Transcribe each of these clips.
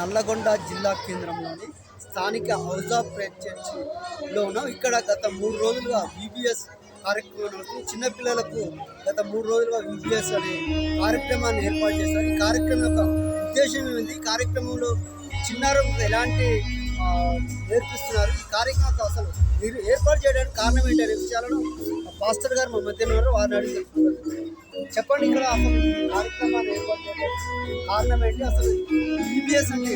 నల్లగొండ జిల్లా కేంద్రంలోని స్థానిక హౌస్ ఆఫ్ ప్రేయర్ చర్చిలో ఉన్నాం ఇక్కడ గత మూడు రోజులుగా విబిఎస్ కార్యక్రమం నడుస్తుంది చిన్నపిల్లలకు గత మూడు రోజులుగా బీబీఎస్ అనే కార్యక్రమాన్ని ఏర్పాటు చేశారు. ఈ కార్యక్రమం యొక్క ఉద్దేశం ఏమిటి? ఈ కార్యక్రమంలో చిన్నారులకు ఎలాంటి నేర్పిస్తున్నారు? ఈ కార్యక్రమం అసలు మీరు ఏర్పాటు చేయడానికి కారణం ఏంటనే విషయాలను పాస్టర్ గారు మా మధ్యన ఉన్నారు. వారిని అడిగి చెప్పండి ఇక్కడ అసలు ఈ కార్యక్రమాన్ని ఏర్పాటు చేయడానికి కారణం ఏంటి? అసలు ఈబీఎస్ అంటే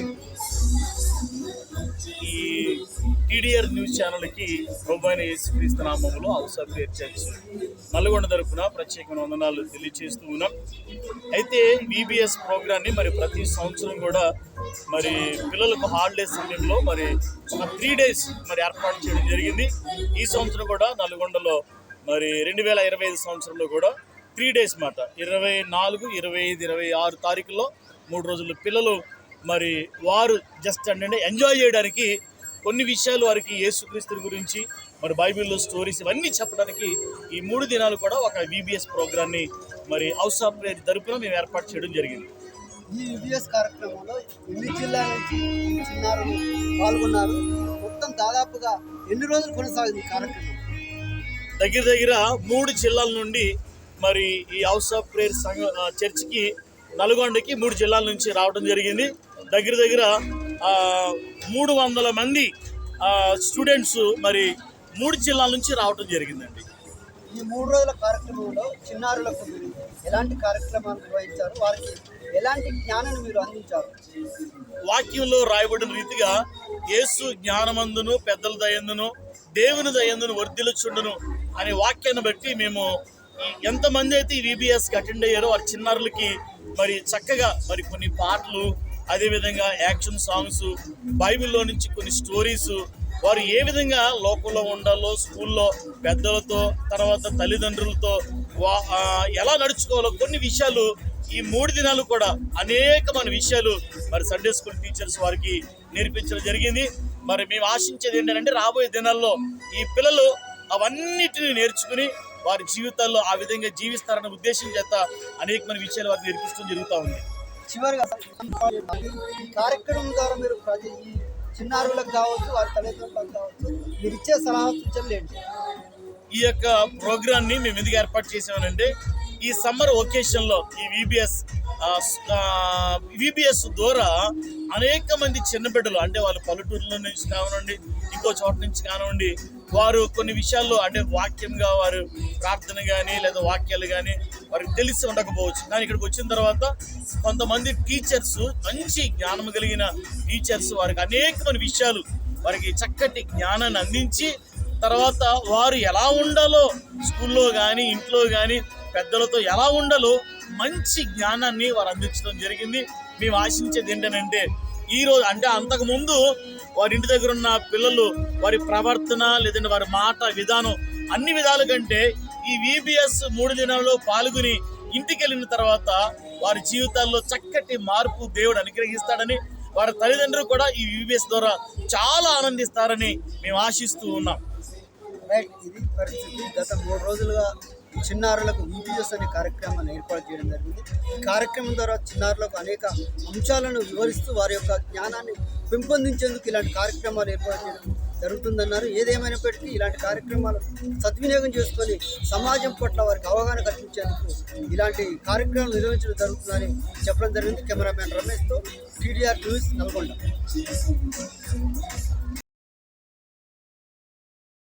ఈ టీడీఆర్ న్యూస్ ఛానల్కి ప్రభుత్వ యేసుక్రీస్తు నామంలో అవసరం ఆఫ్ చర్చ్ నల్గొండ తరఫున ప్రత్యేకమైన వందనాలు తెలియజేస్తూ ఉన్నాం. అయితే బీబీఎస్ ప్రోగ్రాన్ని మరి ప్రతి సంవత్సరం కూడా మరి పిల్లలకు హాలిడేస్ సమయంలో మరి త్రీ డేస్ మరి ఏర్పాటు చేయడం జరిగింది. ఈ సంవత్సరం కూడా నల్గొండలో మరి రెండు వేల ఇరవై ఐదు సంవత్సరంలో కూడా త్రీ డేస్ మాట. ఇరవై నాలుగు ఇరవై ఐదు ఇరవై ఆరు తారీఖుల్లో మూడు రోజులు పిల్లలు మరి వారు జస్ట్ అంటే ఎంజాయ్ చేయడానికి కొన్ని విషయాలు వారికి యేసుక్రీస్తు గురించి మరి బైబిల్లో స్టోరీస్ ఇవన్నీ చెప్పడానికి ఈ మూడు దినాలు కూడా ఒక విబిఎస్ ప్రోగ్రాన్ని మరి హౌస్ ఆఫ్ ప్రేయర్ తరపున మేము ఏర్పాటు చేయడం జరిగింది. ఈ ఈబీఎస్ కార్యక్రమంలో ఎన్ని జిల్లాల నుంచి చిన్నారులు పాల్గొన్నారు మొత్తం దాదాపుగా ఎన్ని రోజులు కొనసాగింది కార్యక్రమం? దగ్గర దగ్గర మూడు జిల్లాల నుండి మరి ఈ హౌస్ ఆఫ్ ప్రేయర్ సంఘ చర్చికి నల్గొండకి మూడు జిల్లాల నుంచి రావడం జరిగింది. దగ్గర దగ్గర మూడు వందల మంది స్టూడెంట్స్ మరి మూడు జిల్లాల నుంచి రావడం జరిగిందండి. ఈ మూడు రోజుల కార్యక్రమంలో చిన్నారులకు మీరు ఎలాంటి కార్యక్రమాలు నిర్వహించారు? వారికి ఎలాంటి జ్ఞానాన్ని మీరు అందించారు? వాక్యంలో రాయబడిన రీతిగా యేసు జ్ఞానమందును పెద్దల దయందును దేవుని దయందును వర్ధిల్చుండును అనే వాక్యాన్ని బట్టి మేము ఎంతమంది అయితే ఈ విబిఎస్కి అటెండ్ అయ్యారో వారి చిన్నారులకి మరి చక్కగా మరి కొన్ని పాటలు అదేవిధంగా యాక్షన్ సాంగ్స్ బైబిల్లో నుంచి కొన్ని స్టోరీస్ వారు ఏ విధంగా లోకంలో ఉండాలో స్కూల్లో పెద్దలతో తర్వాత తల్లిదండ్రులతో వా- ఎలా నడుచుకోవాలో కొన్ని విషయాలు ఈ మూడు దినాలు కూడా అనేకమైన విషయాలు మరి సండే స్కూల్ టీచర్స్ వారికి నేర్పించడం జరిగింది. మరి మేము ఆశించేది ఏంటంటే రాబోయే దినాల్లో ఈ పిల్లలు అవన్నిటిని నేర్చుకుని వారి జీవితాల్లో ఆ విధంగా జీవిస్తారన్న ఉద్దేశం చేత అనేకమైన విషయాలు వారికి నేర్పించడం జరుగుతూ ఉంది. చివరిగా ఈ కార్యక్రమం ద్వారా మీరు ప్రతి ఈ చిన్నారులకు కావచ్చు వారి తల్లిదండ్రులకు కావచ్చు మీరు ఇచ్చే సలహా సూచనలు ఏంటి? ఈ యొక్క ప్రోగ్రామ్ని మేము ఎందుకు ఏర్పాటు చేసామనంటే ఈ సమ్మర్ ఒకేషన్లో ఈ విబిఎస్ విబిఎస్ ద్వారా అనేక మంది చిన్న బిడ్డలు అంటే వాళ్ళు పల్లెటూరులో నుంచి కానివ్వండి ఇంకో చోట నుంచి కానివ్వండి వారు కొన్ని విషయాల్లో అంటే వాక్యంగా వారు ప్రార్థన కానీ లేదా వాక్యాలు కానీ వారికి తెలిసి ఉండకపోవచ్చు. కానీ ఇక్కడికి వచ్చిన తర్వాత కొంతమంది టీచర్స్ మంచి జ్ఞానం కలిగిన టీచర్స్ వారికి అనేకమైన విషయాలు వారికి చక్కటి జ్ఞానాన్ని అందించి తర్వాత వారు ఎలా ఉండాలో స్కూల్లో కానీ ఇంట్లో కానీ పెద్దలతో ఎలా ఉండాలో మంచి జ్ఞానాన్ని వారు అందించడం జరిగింది. మేము ఆశించేది ఏంటంటే ఈరోజు అంటే అంతకుముందు వారి ఇంటి దగ్గర ఉన్న పిల్లలు వారి ప్రవర్తన లేదంటే వారి మాట విధానం అన్ని విధాల కంటే ఈ విబిఎస్ మూడు దినాల్లో పాల్గొని ఇంటికి వెళ్ళిన తర్వాత వారి జీవితాల్లో చక్కటి మార్పు దేవుడు అనుగ్రహిస్తాడని వారి తల్లిదండ్రులు కూడా ఈ విబిఎస్ ద్వారా చాలా ఆనందిస్తారని మేము ఆశిస్తూ ఉన్నాం. రైట్ ఇది పరిస్థితి. గత మూడు రోజులుగా చిన్నారులకు విపిఎస్ అనే కార్యక్రమాన్ని ఏర్పాటు చేయడం జరిగింది. ఈ కార్యక్రమం ద్వారా చిన్నారులకు అనేక అంశాలను వివరిస్తూ వారి యొక్క జ్ఞానాన్ని పెంపొందించేందుకు ఇలాంటి కార్యక్రమాలు ఏర్పాటు చేయడం జరుగుతుందన్నారు. ఏదేమైనప్పటికీ ఇలాంటి కార్యక్రమాలు సద్వినియోగం చేసుకొని సమాజం పట్ల వారికి అవగాహన కల్పించేందుకు ఇలాంటి కార్యక్రమాలు నిర్వహించడం జరుగుతుందని చెప్పడం జరిగింది. కెమెరామ్యాన్ రమేష్తో టీడీఆర్ న్యూస్ నల్గొండ.